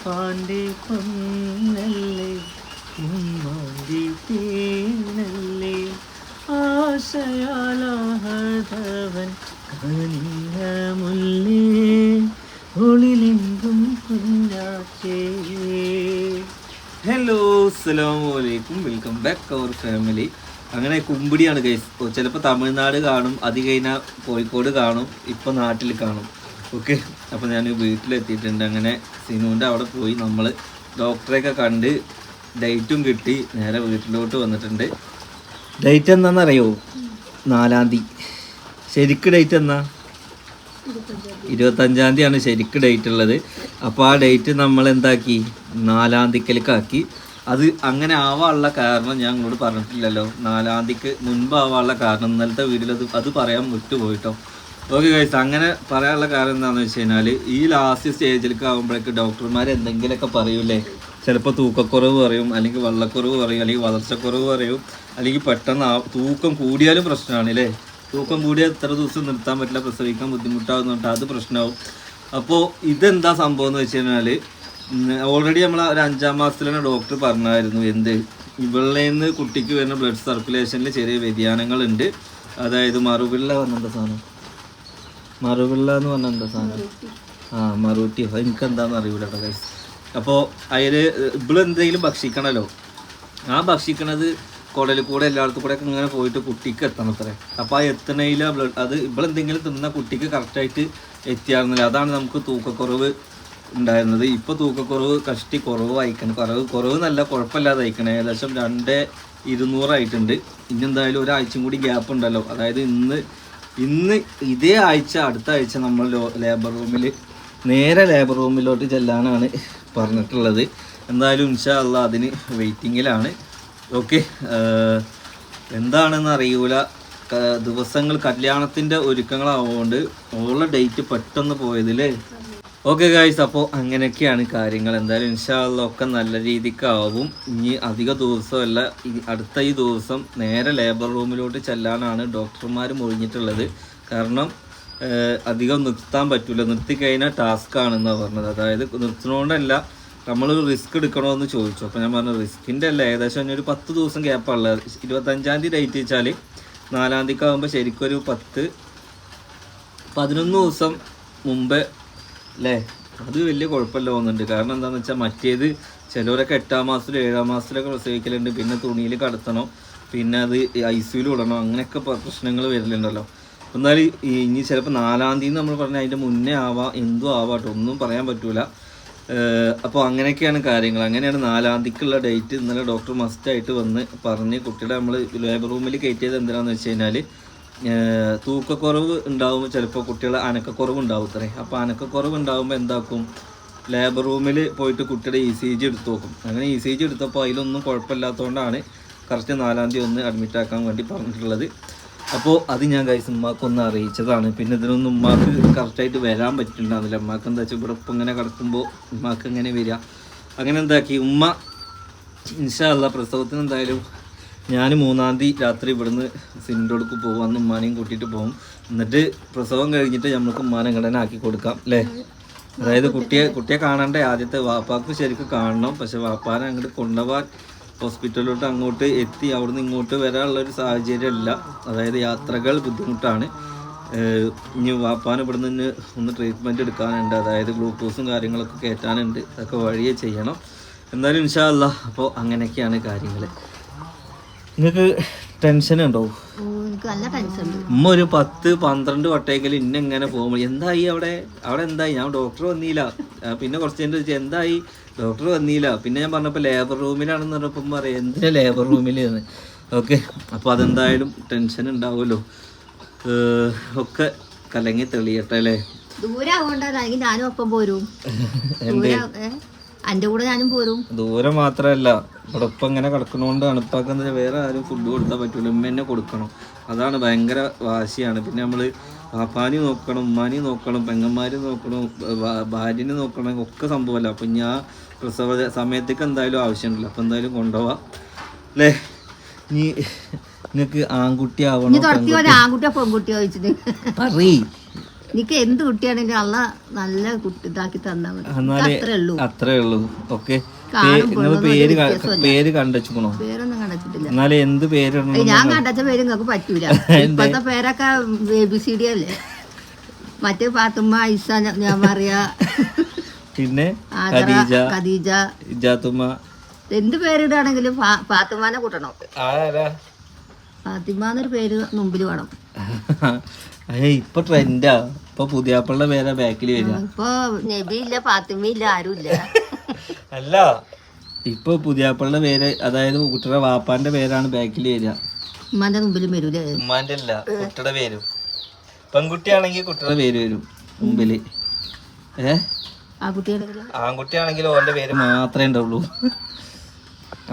വാപ്പാന്റെ പൊന്നല്ലേ ഉമ്മാന്റെ തേനല്ലേ. ആശയാലാഹതവൻ കനിയ മുല്ലേ ഒളിലെങ്കും കുഞ്ഞാറ്റേ ഹലോ അസ്സലാമു അലൈക്കും വെൽക്കം ബാക്ക് അവർ ഫാമിലി അങ്ങനെ കുമ്പിടിയാണ് ഗൈസ് ചിലപ്പോൾ തമിഴ്നാട് കാണും അത് കഴിഞ്ഞാൽ കോഴിക്കോട് കാണും ഇപ്പം നാട്ടിൽ കാണും. ഓക്കെ അപ്പോൾ ഞാൻ വീട്ടിലെത്തിയിട്ടുണ്ട്. അങ്ങനെ സിനുവിന്റെ അവിടെ പോയി നമ്മൾ ഡോക്ടറെയൊക്കെ കണ്ട് ഡേറ്റും കിട്ടി. നേരെ വീട്ടിലോട്ട് വന്നിട്ടുണ്ട്. ഡേറ്റ് എന്താണെന്നറിയോ നാലാം തീയതി. ശരിക്ക് ഡേറ്റ് എന്നാ? ഇരുപത്തഞ്ചാം തീയതിയാണ് ശരിക്ക് ഡേറ്റ് ഉള്ളത്. അപ്പോൾ ആ ഡേറ്റ് നമ്മൾ എന്താക്കി? നാലാം തീയതിക്കലേക്കാക്കി അത് അങ്ങനെ ആവാനുള്ള കാരണം ഞാൻ നിങ്ങളോട് പറഞ്ഞിട്ടില്ലല്ലോ. നാലാം തീയതിക്ക് മുൻപ് ആവാനുള്ള കാരണം. ഇന്നലത്തെ വീഡിയോയിൽ അത് അത് പറയാൻ വിട്ടുപോയിട്ടോ. ഓക്കെ കഴിച്ച് അങ്ങനെ പറയാനുള്ള കാരണം എന്താണെന്ന് വെച്ച് കഴിഞ്ഞാൽ ഈ ലാസ്റ്റ് സ്റ്റേജിലേക്ക് ആകുമ്പോഴേക്ക് ഡോക്ടർമാർ എന്തെങ്കിലുമൊക്കെ പറയൂലേ ചിലപ്പോൾ തൂക്കക്കുറവ് പറയും അല്ലെങ്കിൽ വെള്ളക്കുറവ് പറയും അല്ലെങ്കിൽ വളർച്ചക്കുറവ് പറയും അല്ലെങ്കിൽ പെട്ടെന്ന് തൂക്കം കൂടിയാലും പ്രശ്നമാണ് അല്ലേ? തൂക്കം കൂടിയാൽ എത്ര ദിവസം നിർത്താൻ പറ്റില്ല പ്രസവിക്കാൻ ബുദ്ധിമുട്ടാകുന്നുണ്ട് അത് പ്രശ്നമാവും. അപ്പോൾ ഇതെന്താ സംഭവം എന്ന് വെച്ച് കഴിഞ്ഞാൽ ഓൾറെഡി നമ്മൾ ഒരു അഞ്ചാം മാസത്തിൽ തന്നെ ഡോക്ടർ പറഞ്ഞായിരുന്നു എന്ത്? ഇവളിൽ നിന്ന് കുട്ടിക്ക് വരുന്ന ബ്ലഡ് സർക്കുലേഷനിൽ ചെറിയ വ്യതിയാനങ്ങളുണ്ട്. അതായത് മറുപിള്ള വന്നിട്ട് സാധനം? മറുപിള്ള എന്ന് പറഞ്ഞ എന്താ സാധനം? ആ മറുട്ടി എനിക്ക് എന്താന്ന് അറിയില്ല കേട്ടോ ഗൈസ് അപ്പോൾ അതിൽ ഇവളെന്തെങ്കിലും ഭക്ഷിക്കണമല്ലോ ആ ഭക്ഷിക്കണത് കുടലിൽ കൂടെ എല്ലായിടത്തും കൂടെ ഇങ്ങനെ പോയിട്ട് കുട്ടിക്ക് എത്തണം അത്രേ. അപ്പോൾ ആ എത്തണയിൽ ബ്ലഡ് അത് ഇവളെന്തെങ്കിലും തിന്ന കുട്ടിക്ക് കറക്റ്റായിട്ട് എത്തിയായിരുന്നില്ല അതാണ് നമുക്ക് തൂക്കക്കുറവ് ഉണ്ടായിരുന്നത്. ഇപ്പോൾ തൂക്കക്കുറവ് കഷ്ടി കുറവ് അയക്കണം കുറവ് കുറവ് നല്ല കുഴപ്പമില്ലാതെ അയക്കണം ഏകദേശം രണ്ട് ഇരുന്നൂറായിട്ടുണ്ട്. ഇനി എന്തായാലും ഒരാഴ്ചയും കൂടി ഗ്യാപ്പ് ഉണ്ടല്ലോ. അതായത് ഇന്ന് ഇന്ന് ഇതേ ആഴ്ച അടുത്ത ആഴ്ച നമ്മൾ ലേബർ റൂമിൽ നേരെ ലേബർ റൂമിലോട്ട് ചെല്ലാനാണ് പറഞ്ഞിട്ടുള്ളത്. എന്തായാലും ഇൻഷാ അല്ല അതിന് വെയിറ്റിങ്ങിലാണ് ഓക്കെ എന്താണെന്ന് അറിയൂല. ദിവസങ്ങൾ കല്യാണത്തിന്റെ ഒരുക്കങ്ങളാവുകൊണ്ട് ഓള ഡേറ്റ് പെട്ടെന്ന് പോയതില്ലേ ഓക്കെ ഗായ്സ് അപ്പോൾ അങ്ങനെയൊക്കെയാണ് കാര്യങ്ങൾ. എന്തായാലും ഇൻഷാല്ല ഒക്കെ നല്ല രീതിക്കാവും. ഇനി അധിക ദിവസമല്ല അടുത്ത ഈ ദിവസം നേരെ ലേബർ റൂമിലോട്ട് ചെല്ലാനാണ് ഡോക്ടർമാർ ഒഴിഞ്ഞിട്ടുള്ളത് കാരണം അധികം നിർത്താൻ പറ്റില്ല നിർത്തി കഴിഞ്ഞാൽ ടാസ്ക് ആണെന്നാണ് പറഞ്ഞത്. അതായത് നിർത്തുന്നതുകൊണ്ടല്ല നമ്മൾ റിസ്ക് എടുക്കണമെന്ന് ചോദിച്ചു. അപ്പോൾ ഞാൻ പറഞ്ഞു റിസ്കിന്റെ അല്ല ഏകദേശം ഒരു പത്ത് ദിവസം ഗ്യാപ്പുള്ളത് ഇരുപത്തഞ്ചാം തീയതി ഡേറ്റ് വെച്ചാൽ നാലാം തീയതി ആകുമ്പോൾ ശരിക്കും ഒരു പത്ത് പതിനൊന്ന് ദിവസം മുമ്പേ അല്ലേ അത് വലിയ കുഴപ്പമില്ല തോന്നുന്നുണ്ട്. കാരണം എന്താണെന്ന് വെച്ചാൽ മറ്റേത് ചിലവരൊക്കെ എട്ടാം മാസത്തിലും ഏഴാം മാസത്തിലൊക്കെ പ്രസവിക്കലുണ്ട്. പിന്നെ തുണിയിൽ കടത്തണം. പിന്നെ അത് ഐ സിയിൽ ഇടണം. അങ്ങനെയൊക്കെ പ്രശ്നങ്ങൾ വരലുണ്ടല്ലോ എന്നാൽ ഇനി ചിലപ്പോൾ നാലാം തീയതി നമ്മൾ പറഞ്ഞാൽ അതിന്റെ മുന്നേ ആവാം എന്തും ആവാട്ടോ. ഒന്നും പറയാൻ പറ്റൂല. അപ്പോൾ അങ്ങനെയൊക്കെയാണ് കാര്യങ്ങൾ. അങ്ങനെയാണ് നാലാം തീയതിക്കുള്ള ഡേറ്റ് ഇന്നലെ ഡോക്ടർ മസ്റ്റായിട്ട് വന്ന് പറഞ്ഞ് കുട്ടിയുടെ നമ്മൾ ലേബർ റൂമിൽ കയറ്റിയത് എന്തിനാണെന്ന് വെച്ച് കഴിഞ്ഞാൽ തൂക്കക്കുറവ് ഉണ്ടാകുമ്പോൾ ചിലപ്പോൾ കുട്ടികളെ അനക്കക്കുറവ് ഉണ്ടാവും അത്രേ. അപ്പോൾ അനക്കക്കുറവ് ഉണ്ടാകുമ്പോൾ എന്താക്കും ലേബർ റൂമിൽ പോയിട്ട് കുട്ടിയുടെ ഇ സി ജി എടുത്ത് നോക്കും. അങ്ങനെ ഇ സി ജി എടുത്തപ്പോൾ അതിലൊന്നും കുഴപ്പമില്ലാത്തതുകൊണ്ടാണ് കറക്റ്റ് നാലാം തീയതി ഒന്ന് അഡ്മിറ്റ് ആക്കാൻ വേണ്ടി പറഞ്ഞിട്ടുള്ളത്. അപ്പോൾ അത് ഞാൻ കൈസ് ഉമ്മാക്കൊന്ന് അറിയിച്ചതാണ്. പിന്നെ ഇതിനൊന്നും ഉമ്മാക്ക് കറക്റ്റായിട്ട് വരാൻ പറ്റുന്നുണ്ടാവില്ല ഉമ്മാക്ക് എന്താ വെച്ചാൽ ഇവിടെ ഇപ്പം ഇങ്ങനെ കിടക്കുമ്പോൾ ഉമ്മാക്ക് എങ്ങനെ വരിക അങ്ങനെ എന്താക്കി? ഉമ്മ ഇൻഷാല്ല പ്രസവത്തിന് എന്തായാലും ഞാൻ മൂന്നാം തീയതി രാത്രി ഇവിടുന്ന് സിനിമയോടക്ക് പോകും. അന്ന് ഉമ്മാനെയും കൂട്ടിയിട്ട് പോകും. എന്നിട്ട് പ്രസവം കഴിഞ്ഞിട്ട് നമ്മൾക്ക് ഉമ്മാനെ ഘടന ആക്കി കൊടുക്കാം അല്ലേ? അതായത് കുട്ടിയെ കുട്ടിയെ കാണണ്ടേ? ആദ്യത്തെ വാപ്പാക്ക് ശരിക്കും കാണണം. പക്ഷെ വാപ്പാനെ അങ്ങോട്ട് കൊണ്ടുപോകാൻ ഹോസ്പിറ്റലിലോട്ട് അങ്ങോട്ട് എത്തി. അവിടുന്ന് ഇങ്ങോട്ട് വരാനുള്ള ഒരു സാഹചര്യം ഇല്ല. അതായത് യാത്രകൾ ബുദ്ധിമുട്ടാണ്. ഇനി വാപ്പാൻ ഇവിടെ നിന്ന് ഒന്ന് ട്രീറ്റ്മെന്റ് എടുക്കാനുണ്ട്. അതായത് ഗ്ലൂക്കോസും കാര്യങ്ങളൊക്കെ കയറ്റാനുണ്ട് അതൊക്കെ വഴിയേ ചെയ്യണം. എന്തായാലും ഇൻഷാല്ല അപ്പോൾ അങ്ങനെയൊക്കെയാണ് കാര്യങ്ങൾ നിങ്ങൾക്ക് ടെൻഷൻ ഉണ്ടോ? ഉമ്മ ഒരു പത്ത് പന്ത്രണ്ട് വട്ടയെങ്കിലും ഇന്ന എങ്ങനെ പോകുമ്പോൾ എന്തായി അവിടെ? അവിടെ എന്തായി? ഞാൻ ഡോക്ടർ വന്നില്ല പിന്നെ കുറച്ച് കഴിഞ്ഞിട്ട് ചോദിച്ചു എന്തായി? ഡോക്ടർ വന്നില്ല പിന്നെ ഞാൻ പറഞ്ഞപ്പോൾ ലേബർ റൂമിലാണെന്ന് പറഞ്ഞപ്പോൾ പറയാം എന്തിനാ ലേബർ റൂമിൽ എന്ന്. ഓക്കെ അപ്പോൾ അതെന്തായാലും ടെൻഷൻ ഉണ്ടാവുമല്ലോ. ഒക്കെ കലങ്ങി തെളിയട്ടെ അല്ലേ? ദൂരെ ഞാനും ഒപ്പം പോരും. കൂടെ ഞാനും പോരും. ദൂരം മാത്രമല്ല ഇവിടെ ഇപ്പം ഇങ്ങനെ കിടക്കണോണ്ട് തണുപ്പാക്കുന്നത് വേറെ ആരും ഫുഡ് കൊടുക്കാൻ പറ്റില്ല ഉമ്മ തന്നെ കൊടുക്കണം. അതാണ് ഭയങ്കര വാശിയാണ്. പിന്നെ നമ്മൾ പാപ്പാനി നോക്കണം ഉമ്മാനി നോക്കണം പെങ്ങന്മാർ നോക്കണം ഭാര്യനെ നോക്കണം ഒക്കെ സംഭവമല്ല അപ്പം ഞാൻ പ്രസവ സമയത്തേക്ക് എന്തായാലും ആവശ്യമുണ്ടല്ലോ. അപ്പം എന്തായാലും കൊണ്ടുപോവാം. അല്ലേ? ഇനി നിങ്ങൾക്ക് ആൺകുട്ടി ആവണം ആൺകുട്ടിയോ പെൺകുട്ടിയോ ചോദിച്ചിട്ട്? പറയ്. എനിക്ക് എന്ത് കുട്ടിയാണെങ്കിലും അള്ള നല്ല കുട്ടി ഇതാക്കി തന്നാൽ മതി. അത്രേ ഉള്ളൂ. അത്രേ ഉള്ളൂ. ഓക്കെ. പേര് പേര് കണ്ടുവെച്ചോ പേരൊന്നും കണ്ടിട്ടില്ല എന്നാലേ എന്ത് പേരിടണം ഞാൻ കണ്ടച്ച പേര് നിങ്ങൾക്ക് പറ്റൂല. ഇപ്പോഴത്തെ പേരൊക്കെ എ ബി സി ഡി അല്ലേ? മറ്റേ പാത്തുമ്മ ഐസ ഞാൻ പറയാ പിന്നെ ഖദീജ ഖദീജ. ഇജാത്തുമ്മ. എന്ത് പേരിടാണെങ്കിലും പാത്തുമ്മാനെ കൂട്ടണം. ഫാത്തിമ എന്നൊരു പേര് മുമ്പിൽ വേണം. ഇപ്പൊ ട്രെൻഡാ ഇപ്പൊ പുതിയാപ്പിളുടെ പേരാ ബാക്കിൽ വരിക. ഇപ്പൊ നബി ഇല്ല ഫാത്തിമ ഇല്ല ആരും ഇല്ല. അല്ല. ഇപ്പൊ പുതിയാപ്പളുടെ പേര് അതായത് കുട്ടിയുടെ വാപ്പാന്റെ പേരാണ് ബാക്കിൽ വരിക. ഉമ്മാന്റെ മുമ്പിലും വരൂലേ ഉമ്മാന്റെ അല്ല കുട്ടിയുടെ പേരും. പെൺകുട്ടിയാണെങ്കിൽ കുട്ടിയുടെ പേര് വരും മുമ്പിൽ. ഏ? ആ കുട്ടിയുടെ ആൺകുട്ടിയാണെങ്കിൽ ഓന്റെ പേര് മാത്രമേ ഉണ്ടാവുള്ളൂ.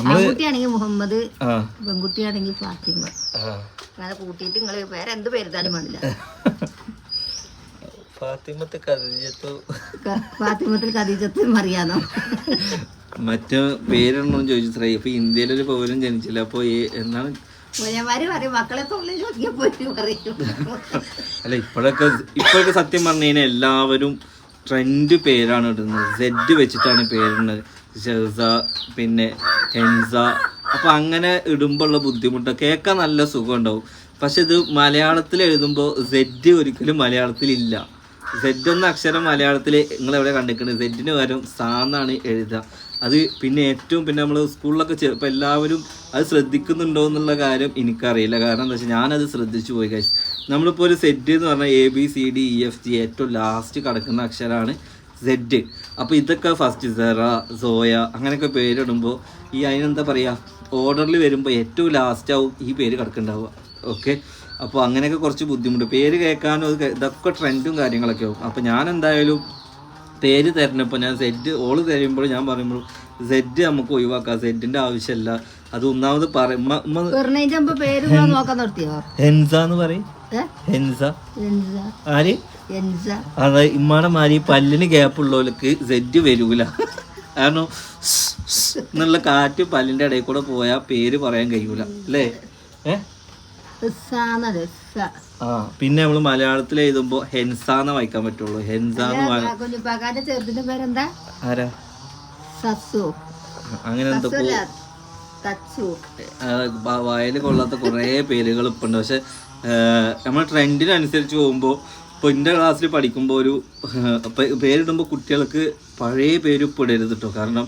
ആൺകുട്ടിയാണെങ്കിൽ മുഹമ്മദ് ആ. പെൺകുട്ടിയാണെങ്കിൽ ഫാത്തിമ. അങ്ങനെ കൂട്ടിയിട്ട് നിങ്ങൾ വേറെ എന്ത് പേരുതാലും വേണ്ടില്ല. ഫാത്തിമത്ത് ഫാത്തിമത്തിൽ മറിയാന്നോ മറ്റു പേരൊന്നും ചോദിച്ചു ഇപ്പൊ ഇന്ത്യയിലൊരു പൗരൻ ജനിച്ചില്ല. അപ്പൊ മുലമാര് പറയും മക്കളെ ചോദിക്കാൻ പറയും. അല്ല ഇപ്പോഴൊക്കെ ഇപ്പോഴൊക്കെ സത്യം പറഞ്ഞു കഴിഞ്ഞാൽ എല്ലാവരും ട്രെൻഡ് പേരാണ് ഇടുന്നത്. സെഡ് വെച്ചിട്ടാണ് പേരിടുന്നത്. ഷെർസ പിന്നെ ഹെൻസ. അപ്പൊ അങ്ങനെ ഇടുമ്പോഴുള്ള ബുദ്ധിമുട്ട് കേൾക്കാൻ നല്ല സുഖം ഉണ്ടാവും. പക്ഷെ ഇത് മലയാളത്തിൽ എഴുതുമ്പോൾ സെഡ് ഒരിക്കലും മലയാളത്തിൽ ഇല്ല സെഡ് എന്ന അക്ഷരം മലയാളത്തിൽ നിങ്ങൾ എവിടെ കണ്ടിരിക്കുന്നത് സെഡിന് പകരം സാന്നാണ് എഴുതുക. അത് പിന്നെ ഏറ്റവും പിന്നെ നമ്മൾ സ്കൂളിലൊക്കെ ചെറുപ്പം എല്ലാവരും അത് ശ്രദ്ധിക്കുന്നുണ്ടോ എന്നുള്ള കാര്യം എനിക്കറിയില്ല. കാരണം എന്താ വെച്ചാൽ ഞാനത് ശ്രദ്ധിച്ചു പോയി കഴിച്ചു നമ്മളിപ്പോൾ ഒരു സെറ്റ് എന്ന് പറഞ്ഞാൽ A B C D E F G ഏറ്റവും ലാസ്റ്റ് കിടക്കുന്ന അക്ഷരമാണ് സെഡ് അപ്പോൾ ഇതൊക്കെ ഫസ്റ്റ് സെറ സോയ അങ്ങനെയൊക്കെ പേരിടുമ്പോൾ ഈ അതിനെന്താ പറയുക ഓർഡറിൽ വരുമ്പോൾ ഏറ്റവും ലാസ്റ്റ് ആവും ഈ പേര് കിടക്കുന്നുണ്ടാവുക. ഓക്കെ അപ്പോൾ അങ്ങനെയൊക്കെ കുറച്ച് ബുദ്ധിമുട്ട്. പേര് കേൾക്കാനും അത് ഇതൊക്കെ ട്രെൻഡും കാര്യങ്ങളൊക്കെ ആവും. അപ്പോൾ ഞാൻ എന്തായാലും പേര് തരണപ്പോൾ ഞാൻ സെറ്റ് ഓൾ തരുമ്പോൾ ഞാൻ പറയുമ്പോൾ സെറ്റ് നമുക്ക് ഒഴിവാക്കാം. സെറ്റിന്റെ ആവശ്യമില്ല അത് ഒന്നാമത് പറയുമ്പോ പെർണേജമ്പോ പേര് കൂടെ നോക്കാൻ നിർത്തിയോ? എന്ന് പറയും. ആര്? അതെ ഇമ്മാടെ മാതിരി പല്ലിന് ഗ്യാപ്പ് ഉള്ളവർക്ക് സെഡ് വരൂല. കാരണം എന്നുള്ള കാറ്റ് പല്ലിന്റെ ഇടയിൽ കൂടെ പോയാൽ പേര് പറയാൻ കഴിയൂല. അല്ലേ? ഏ? ഇസ്സാന്നത് ഇസ്സ. ആ പിന്നെ നമ്മൾ മലയാളത്തിൽ എഴുതുമ്പോ ഹെൻസാന്ന് വായിക്കാൻ പറ്റുള്ളൂ. ഹെൻസാന്ന് കുഞ്ഞിപ്പാക്കാന്റെ ചെറുതിന്റെ പേരെന്താ? ആരാ? സസു. അങ്ങനെ എന്തോ തച്ചു. കൊള്ളാത്ത കുറേ പേരുകൾ ഇപ്പം ഉണ്ട് പക്ഷെ നമ്മൾ ട്രെൻഡിനനുസരിച്ച് പോകുമ്പോൾ ഇപ്പോൾ എന്റെ ക്ലാസ്സിൽ പഠിക്കുമ്പോൾ ഒരു പേരിടുമ്പോൾ കുട്ടികൾക്ക് പഴയ പേര് ഇപ്പം ഇടരുത് കേട്ടോ കാരണം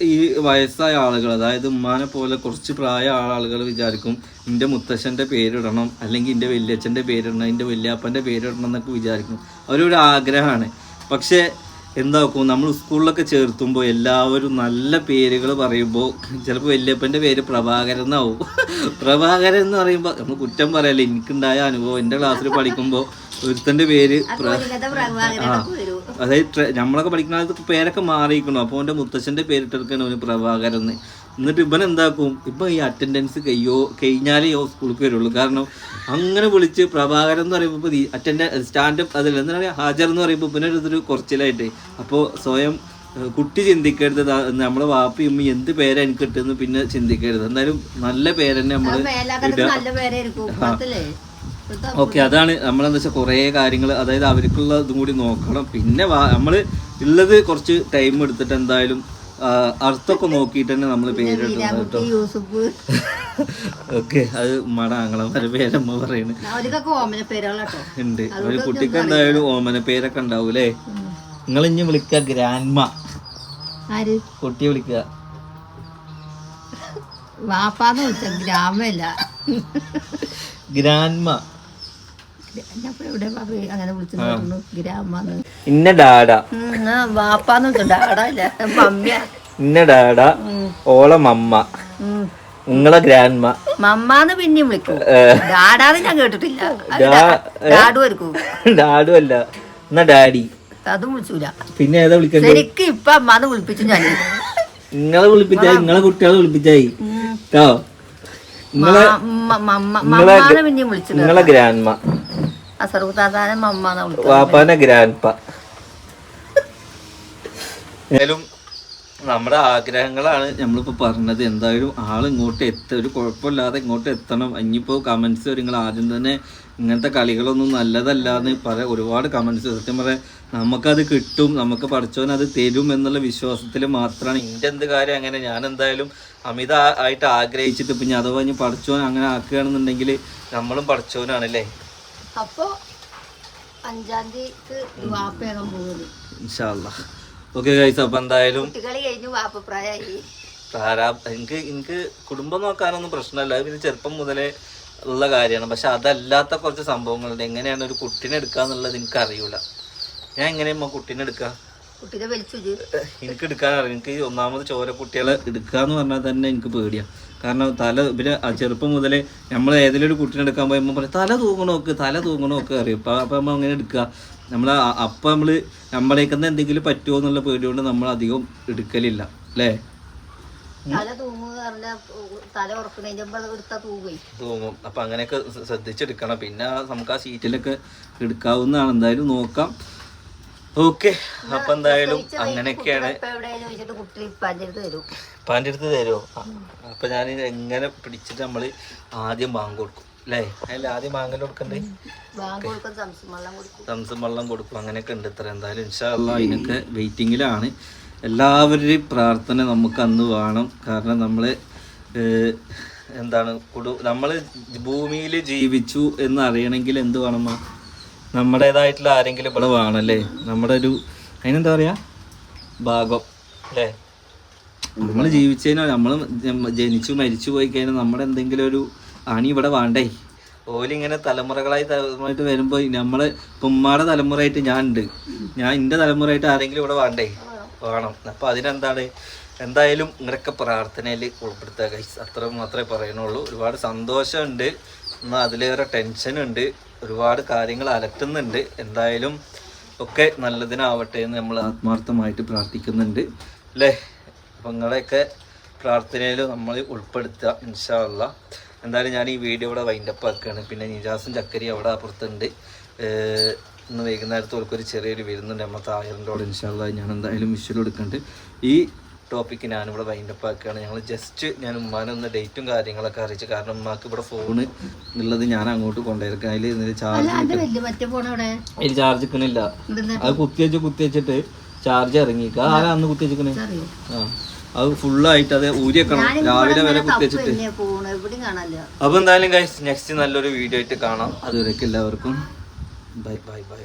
ഈ വയസ്സായ ആളുകൾ അതായത് ഉമ്മാനെ പോലെ കുറച്ച് പ്രായ ആളുകൾ വിചാരിക്കും എന്റെ മുത്തശ്ശന്റെ പേരിടണം അല്ലെങ്കിൽ എന്റെ വല്യച്ഛന്റെ പേരിടണം എന്റെ വല്യാപ്പന്റെ പേരിടണം എന്നൊക്കെ വിചാരിക്കും. അവരൊരു ആഗ്രഹമാണ് പക്ഷേ എന്താക്കും നമ്മൾ സ്കൂളിലൊക്കെ ചേർത്തുമ്പോൾ എല്ലാവരും നല്ല പേരുകൾ പറയുമ്പോൾ ചിലപ്പോൾ വല്യപ്പന്റെ പേര് പ്രഭാകരൻ എന്നാവും. പ്രഭാകരൻ എന്ന് പറയുമ്പോൾ നമ്മൾ കുറ്റം പറയല്ലേ എനിക്കുണ്ടായ അനുഭവം എന്റെ ക്ലാസ്സിൽ പഠിക്കുമ്പോൾ ഒരുത്തന്റെ പേര് ആ അതായത് നമ്മളൊക്കെ പഠിക്കുന്ന കാലത്ത് പേരൊക്കെ മാറിയിരിക്കണം. അപ്പോൾ അവന്റെ മുത്തച്ഛന്റെ പേരിട്ടെടുക്കണം അവന് പ്രഭാകരൻ എന്ന് എന്നിട്ട് ഇവൻ എന്താക്കും? ഇപ്പം ഈ അറ്റൻഡൻസ് കയ്യോ കഴിഞ്ഞാലേ ഓ സ്കൂളിൽ വരുള്ളൂ. കാരണം അങ്ങനെ വിളിച്ച് പ്രഭാകരൻ എന്ന് പറയുമ്പോൾ ഇപ്പോൾ അറ്റൻഡൻ സ്റ്റാൻഡപ്പ് അതിൽ എന്താ പറയുക ഹാജർ എന്ന് പറയുമ്പോൾ പിന്നെ ഇതൊരു കുറച്ചിലായിട്ട്. അപ്പോൾ സ്വയം കുട്ടി ചിന്തിക്കരുത്. നമ്മൾ നമ്മളെ വാപ്പി ഉമ്മി എന്ത് പേരാ എനിക്ക് കിട്ടുമെന്ന് പിന്നെ ചിന്തിക്കരുത്. എന്തായാലും നല്ല പേര് തന്നെ നമ്മൾ ഓക്കെ അതാണ് നമ്മളെന്താ വെച്ചാൽ കുറേ കാര്യങ്ങൾ അതായത് അവർക്കുള്ള ഇതും കൂടി നോക്കണം. പിന്നെ നമ്മൾ ഉള്ളത് കുറച്ച് ടൈം എടുത്തിട്ട് എന്തായാലും അർത്ഥമൊക്കെ നോക്കിയിട്ട് തന്നെ നമ്മൾ പേരിടുന്നത് കേട്ടോ. ഓക്കെ അത് ഉമ്മയുടെ ആങ്ങളമാരെ പേരമ്മ പറയുന്നത് ഉണ്ട്. ഒരു കുട്ടിക്ക് എന്തായാലും ഓമന പേരൊക്കെ ഉണ്ടാവൂലേ നിങ്ങൾ ഇനി വിളിക്കുക ഗ്രാൻഡ്മ. കുട്ടിയെ വിളിക്കുക വാപ്പാന്ന് വിളിച്ച ഗ്രാമല്ല ഗ്രാൻഡ്മ ഞാനിപ്പോ എവിടെ പാപ്പ അങ്ങനെ വിളിച്ചു പറഞ്ഞു ഗ്രാമാന്ന് ഇന്ന ഡാഡ. മമ്മിയ. ഇന്ന ഡാഡ ഓള മമ്മ. നിങ്ങളെ ഗ്രാൻഡ്മ. മമ്മാന്ന് പിന്നെയും വിളിക്കും. ഡാഡാന്ന് ഞാൻ കേട്ടിട്ടില്ല. ഡാ- ഡാഡു ആയിരിക്കും. ഡാഡു അല്ല. എന്നാ ഡാഡി. അതും വിളിച്ചൂല. പിന്നെ ഏതാ വിളിക്കണ്ടേ? എനിക്ക് ഇപ്പൊ അമ്മാന്ന് വിളിപ്പിച്ചു ഞാൻ. നിങ്ങളെ വിളിപ്പിച്ചായി നിങ്ങളെ കുട്ടികളെ വിളിപ്പിച്ചായി. കേട്ടോ നിങ്ങളെ നിങ്ങളെ പിന്നെയും വാപ്പാനെ ഗ്രാൻഡ്പ. ഏതായാലും നമ്മുടെ ആഗ്രഹങ്ങളാണ് നമ്മളിപ്പോൾ പറഞ്ഞത്. എന്തായാലും ആളിങ്ങോട്ട് എത്ത ഒരു കുഴപ്പമില്ലാതെ ഇങ്ങോട്ട് എത്തണം. ഇനിയിപ്പോൾ കമൻസ് നിങ്ങൾ ആദ്യം തന്നെ ഇങ്ങനത്തെ കളികളൊന്നും നല്ലതല്ല എന്ന് പറ ഒരുപാട് കമന്റ്സ് സത്യം പറയാം നമുക്കത് കിട്ടും. നമുക്ക് പഠിച്ചവൻ അത് തരും എന്നുള്ള വിശ്വാസത്തിൽ മാത്രമാണ്. എന്റെ എന്ത് കാര്യം അങ്ങനെ? ഞാൻ എന്തായാലും അമിത ആയിട്ട് ആഗ്രഹിച്ചിട്ട് പിന്നെ അഥവാ ഇനി പഠിച്ചവൻ അങ്ങനെ ആക്കുകയാണെന്നുണ്ടെങ്കിൽ നമ്മളും പഠിച്ചവനാണല്ലേ അപ്പൊ അഞ്ചാം തീയതിക്ക് വാപ്പയാകാൻ പോകുന്നത് ഓക്കെ ഗൈസ് അപ്പം എന്തായാലും കുട്ടികളി കഴിഞ്ഞ് വാപ്പ പ്രായമായി പ്രാരാ എനിക്ക് എനിക്ക് കുടുംബം നോക്കാനൊന്നും പ്രശ്നമല്ല. പിന്നെ ചെറുപ്പം മുതലേ ഉള്ള കാര്യമാണ്. പക്ഷെ അതല്ലാത്ത കുറച്ച് സംഭവങ്ങളുണ്ട്. എങ്ങനെയാണ് ഒരു കുട്ടീനെ എടുക്കുക എന്നുള്ളത് എനിക്ക് അറിയൂല ഞാൻ എങ്ങനെയാ കുട്ടീനെ എടുക്കുക. എനിക്ക് എടുക്കാൻ അറിയാം എനിക്ക് ഒന്നാമത് ചോര കുട്ടികളെ എടുക്കാന്ന് പറഞ്ഞാൽ തന്നെ എനിക്ക് പേടിയാ. കാരണം തല പിന്നെ ചെറുപ്പം മുതലേ നമ്മൾ ഏതെങ്കിലും ഒരു കുട്ടീനെ എടുക്കാൻ പോയപ്പോൾ പറയും തല തൂങ്ങണോക്ക് തല തൂങ്ങണോക്ക് അറിയും. അപ്പം അപ്പം നമ്മൾ അങ്ങനെ എടുക്കുക നമ്മൾ അപ്പം നമ്മൾ നമ്മളേക്കുന്ന എന്തെങ്കിലും പറ്റുമോ എന്നുള്ള പേടി കൊണ്ട് നമ്മൾ അധികം എടുക്കലില്ല. അല്ലേ? തൂങ്ങും അപ്പൊ അങ്ങനെയൊക്കെ ശ്ര- ശ്രദ്ധിച്ചെടുക്കണം. പിന്നെ നമുക്ക് ആ സീറ്റിലൊക്കെ എടുക്കാവുന്നതാണ്. എന്തായാലും നോക്കാം. ഓക്കെ അപ്പൊ എന്തായാലും അങ്ങനെയൊക്കെയാണ്. ഇപ്പൊ എവിടെയാലും ചോദിച്ചിട്ട് കുട്ടി പഞ്ചെടുത്ത് തരും പാന്റെ അടുത്ത് തരുമോ അപ്പൊ ഞാൻ എങ്ങനെ പിടിച്ചിട്ട് നമ്മൾ ആദ്യം മാങ്ങ കൊടുക്കും അല്ലേ? അതിൽ ആദ്യം മാങ്ങ കൊടുക്കണ്ടേ? തംസം വെള്ളം കൊടുക്കും. അങ്ങനെയൊക്കെ ഉണ്ട് ഇത്ര. എന്തായാലും ഇൻഷാല്ല അതിനൊക്കെ വെയിറ്റിങ്ങിലാണ്. എല്ലാവരുടെയും പ്രാർത്ഥന നമുക്ക് അന്ന് വേണം. കാരണം നമ്മൾ എന്താണ് കുടു നമ്മൾ ഭൂമിയിൽ ജീവിച്ചു എന്ന് അറിയണമെങ്കിൽ എന്ത് വേണമാ നമ്മുടേതായിട്ടുള്ള ആരെങ്കിലും ഇവിടെ വേണമല്ലേ നമ്മുടെ ഒരു അതിനെന്താ പറയുക ഭാഗം അല്ലേ? നമ്മൾ ജീവിച്ചതിനോ നമ്മൾ ജനിച്ചു മരിച്ചു പോയി കഴിഞ്ഞാൽ നമ്മുടെ എന്തെങ്കിലും ഒരു അണി ഇവിടെ വേണ്ടേ? ഓലിങ്ങനെ തലമുറകളായി തലമുറയായിട്ട് വരുമ്പോൾ നമ്മളെ ഉമ്മാടെ തലമുറയായിട്ട് ഞാൻ ഉണ്ട് ഞാൻ എന്റെ തലമുറയായിട്ട് ആരെങ്കിലും ഇവിടെ വേണ്ടേ? വേണം. അപ്പോൾ അതിനെന്താണ്? എന്തായാലും ഇങ്ങനെയൊക്കെ പ്രാർത്ഥനയിൽ ഉൾപ്പെടുത്തുക അത്ര മാത്രമേ പറയുന്നുള്ളൂ. ഒരുപാട് സന്തോഷമുണ്ട്. എന്നാൽ അതിലേറെ ടെൻഷനുണ്ട്. ഒരുപാട് കാര്യങ്ങൾ അലട്ടുന്നുണ്ട്. എന്തായാലും ഒക്കെ നല്ലതിനാവട്ടെ എന്ന് നമ്മൾ ആത്മാർത്ഥമായിട്ട് പ്രാർത്ഥിക്കുന്നുണ്ട്. അല്ലേ അപ്പം നിങ്ങളെയൊക്കെ പ്രാർത്ഥനയിൽ നമ്മൾ ഉൾപ്പെടുത്തുക ഇൻഷാല്ല എന്തായാലും ഞാൻ ഈ വീഡിയോ ഇവിടെ വൈൻഡപ്പ് ആക്കുകയാണ്. പിന്നെ നിജാസും ചക്കരി അവിടെ അപ്പുറത്തുണ്ട്. ഇന്ന് വൈകുന്നേരത്ത് ഓർക്കൊരു ചെറിയൊരു വിരുന്നുണ്ട്. നമ്മൾ തായറിന്റെ അവിടെ ഇൻഷാല്ല ഞാൻ എന്തായാലും വിഷ്വൽ എടുക്കുന്നുണ്ട് ഈ ടോപ്പിക്ക് ഞാനിവിടെ വൈൻഡപ്പ് ആക്കുകയാണ്. ഞങ്ങൾ ജസ്റ്റ് ഞാൻ ഉമ്മാനെ ഒന്ന് ഡേറ്റും കാര്യങ്ങളൊക്കെ അറിയിച്ചു കാരണം ഉമ്മാക്ക് ഇവിടെ ഫോണ് ഉള്ളത് ഞാൻ അങ്ങോട്ട് കൊണ്ടുവരക്കാം അതിൽ ചാർജ് പോണ അവിടെ അതിൽ ചാർജ് നിൽക്കുന്നില്ല അത് കുത്തി വെച്ച് കുത്തി വെച്ചിട്ട് ചാർജ് ഇറങ്ങിക്ക ആരാ അന്ന് കുത്തി വെച്ചിക്കണേ? അറിയോ? ആ. അത് ഫുള്ളായിട്ട് അത് ഊരി വെക്കണം. രാവിലെ വരെ കുത്തി വെച്ചിട്ട്. പിന്നെ പോണ എവിടെയും കാണാനില്ല. അപ്പൊ എന്തായാലും ഗൈസ് നെക്സ്റ്റ് നല്ലൊരു വീഡിയോ ആയിട്ട് കാണാം. അതുവരേക്കും എല്ലാവർക്കും. Bye bye bye